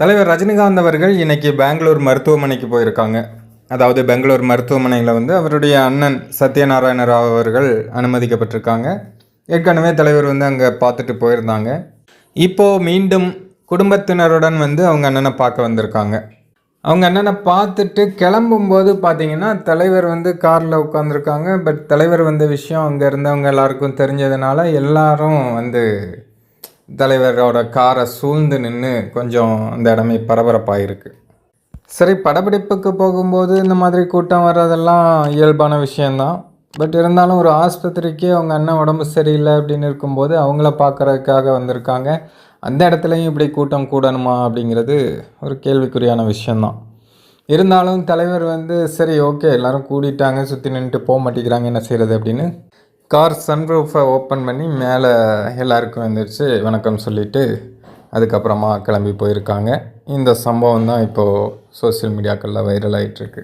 தலைவர் ரஜினிகாந்த் அவர்கள் இன்றைக்கி பெங்களூர் மருத்துவமனைக்கு போயிருக்காங்க. அதாவது பெங்களூர் மருத்துவமனையில் வந்து அவருடைய அண்ணன் சத்யநாராயண ராவ் அவர்கள் அனுமதிக்கப்பட்டிருக்காங்க. ஏற்கனவே தலைவர் வந்து அங்கே பார்த்துட்டு போயிருந்தாங்க. இப்போது மீண்டும் குடும்பத்தினருடன் வந்து அவங்க அண்ணனை பார்க்க வந்திருக்காங்க. அவங்க அண்ணனை பார்த்துட்டு கிளம்பும்போது பார்த்தீங்கன்னா தலைவர் வந்து காரில் உட்காந்துருக்காங்க பட் தலைவர் வந்த விஷயம் அங்கே இருந்தவங்க எல்லாருக்கும் தெரிஞ்சதுனால எல்லாரும் வந்து தலைவரோட காரை சூழ்ந்து நின்று கொஞ்சம் அந்த இடமே பரபரப்பாயிருக்கு. சரி படப்பிடிப்புக்கு போகும்போது இந்த மாதிரி கூட்டம் வர்றதெல்லாம் இயல்பான விஷயந்தான் பட் இருந்தாலும் ஒரு ஆஸ்பத்திரிக்கு அவங்க அண்ணன் உடம்பு சரியில்லை அப்படின்னு இருக்கும்போது அவங்கள பார்க்கறதுக்காக வந்திருக்காங்க. அந்த இடத்துலையும் இப்படி கூட்டம் கூடணுமா அப்படிங்கிறது ஒரு கேள்விக்குறியான விஷயந்தான் இருந்தாலும் தலைவர் வந்து சரி ஓகே எல்லோரும் கூடிட்டாங்க சுற்றி நின்றுட்டு போக மாட்டேங்கிறாங்க என்ன செய்கிறது அப்படின்னு கார் சன்ரூஃபை ஓப்பன் பண்ணி மேலே எல்லாருக்கும் வந்துருச்சு வணக்கம் சொல்லிவிட்டு அதுக்கப்புறமா கிளம்பி போயிருக்காங்க. இந்த சம்பவம் தான் இப்போது சோஷியல் மீடியாக்களில் வைரல் ஆயிட்டிருக்கு